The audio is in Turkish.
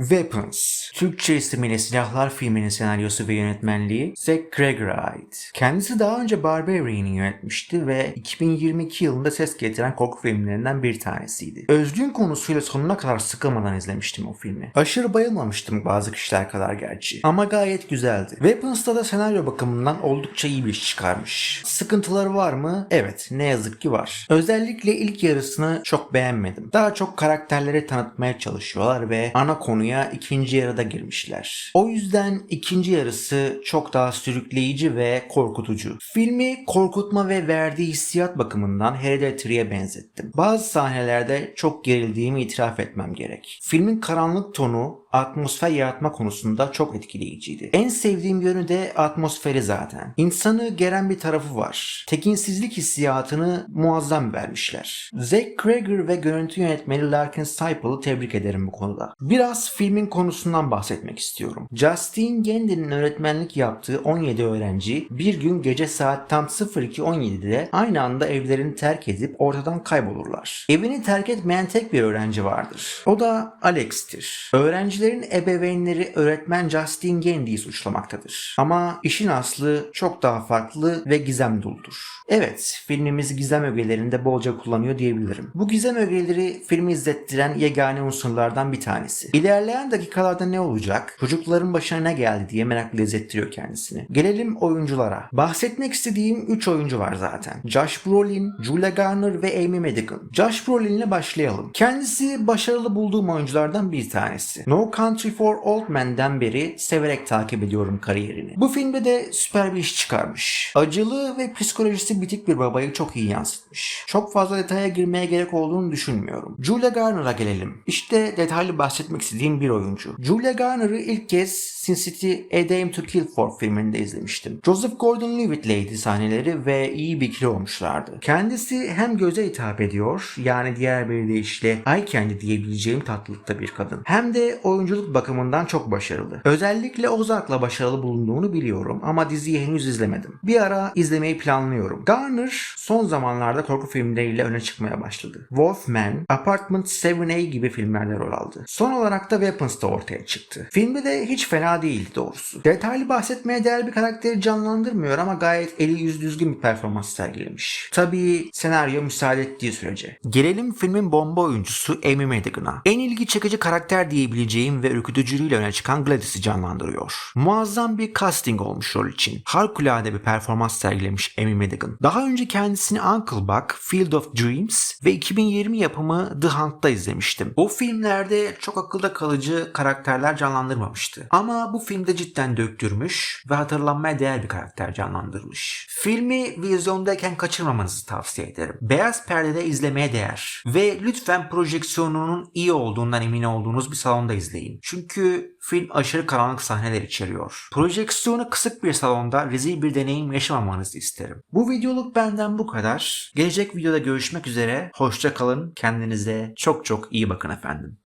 Weapons, Türkçe ismiyle Silahlar filminin senaryosu ve yönetmenliği Zack Cregger'a ait. Kendisi daha önce Barbarian'ı yönetmişti ve 2022 yılında ses getiren korku filmlerinden bir tanesiydi. Özgün konusuyla sonuna kadar sıkılmadan izlemiştim o filmi. Aşırı bayılmamıştım bazı kişiler kadar gerçi. Ama gayet güzeldi. Weapons'ta da senaryo bakımından oldukça iyi bir iş çıkarmış. Sıkıntıları var mı? Evet, ne yazık ki var. Özellikle ilk yarısını çok beğenmedim. Daha çok karakterleri tanıtmaya çalışıyorlar ve ana konuya ikinci yarıda girmişler. O yüzden ikinci yarısı çok daha sürükleyici ve korkutucu. Filmi korkutma ve verdiği hissiyat bakımından Hereditary'e benzettim. Bazı sahnelerde çok gerildiğimi itiraf etmem gerek. Filmin karanlık tonu atmosfer yaratma konusunda çok etkileyiciydi. En sevdiğim yönü de atmosferi zaten. İnsanı geren bir tarafı var. Tekinsizlik hissiyatını muazzam vermişler. Zack Cregger ve görüntü yönetmeni Larkin Stieple'ı tebrik ederim bu konuda. Biraz filmin konusundan bahsetmek istiyorum. Justin Gendy'nin öğretmenlik yaptığı 17 öğrenci bir gün gece saat tam 02.17'de aynı anda evlerini terk edip ortadan kaybolurlar. Evini terk etmeyen tek bir öğrenci vardır. O da Alex'tir. Öğrencilerin ebeveynleri öğretmen Justin Gendy'yi suçlamaktadır. Ama işin aslı çok daha farklı ve gizem doludur. Evet, filmimiz gizem ögelerinde bolca kullanıyor diyebilirim. Bu gizem ögeleri filmi izlettiren yegane unsurlardan bir tanesi. İlerleyen dakikalarda ne olacak, çocukların başına ne geldi diye meraklı izlettiriyor kendisini. Gelelim oyunculara. Bahsetmek istediğim 3 oyuncu var zaten. Josh Brolin, Julia Garner ve Amy Madigan. Josh Brolin ile başlayalım. Kendisi başarılı bulduğum oyunculardan bir tanesi. No Country for Old Men'den beri severek takip ediyorum kariyerini. Bu filmde de süper bir iş çıkarmış. Acılı ve psikolojisi bitik bir babayı çok iyi yansıtmış. Çok fazla detaya girmeye gerek olduğunu düşünmüyorum. Julia Garner'a gelelim. İşte detaylı bahsetmek istediğim bir oyuncu. Julia Garner'ı ilk kez Sin City A Dame to Kill For filminde izlemiştim. Joseph Gordon-Levitt'leydi sahneleri ve iyi bir ikili olmuşlardı. Kendisi hem göze hitap ediyor yani diğer bir deyişle eye candy diyebileceğim tatlılıkta bir kadın. Hem de oyunculuk bakımından çok başarılı. Özellikle Ozark'la başarılı bulunduğunu biliyorum ama diziyi henüz izlemedim. Bir ara izlemeyi planlıyorum. Garner son zamanlarda korku filmleriyle öne çıkmaya başladı. Wolfman, Apartment 7A gibi filmlerde rol aldı. Son olarak da Weapons'ta ortaya çıktı. Filmde de hiç fena değildi doğrusu. Detaylı bahsetmeye değer bir karakteri canlandırmıyor ama gayet eli yüz düzgün bir performans sergilemiş. Tabii senaryo müsaade ettiği sürece. Gelelim filmin bomba oyuncusu Amy Madigan'a. En ilgi çekici karakter diyebileceğim ve ürkütücülüğüyle öne çıkan Gladys'i canlandırıyor. Muazzam bir casting olmuş rol için. Harikulade bir performans sergilemiş Amy Madigan. Daha önce kendisini Uncle Buck, Field of Dreams ve 2020 yapımı The Hunt'ta izlemiştim. O filmlerde çok akılda kalıcı karakterler canlandırmamıştı. Ama bu filmde cidden döktürmüş ve hatırlanmaya değer bir karakter canlandırmış. Filmi vizyondayken kaçırmamanızı tavsiye ederim. Beyaz perdede izlemeye değer. Ve lütfen projeksiyonunun iyi olduğundan emin olduğunuz bir salonda izleyin. Çünkü film aşırı karanlık sahneler içeriyor. Projeksiyonu kısık bir salonda rezil bir deneyim yaşamamanızı isterim. Bu videoluk benden bu kadar. Gelecek videoda görüşmek üzere. Hoşça kalın. Kendinize çok çok iyi bakın efendim.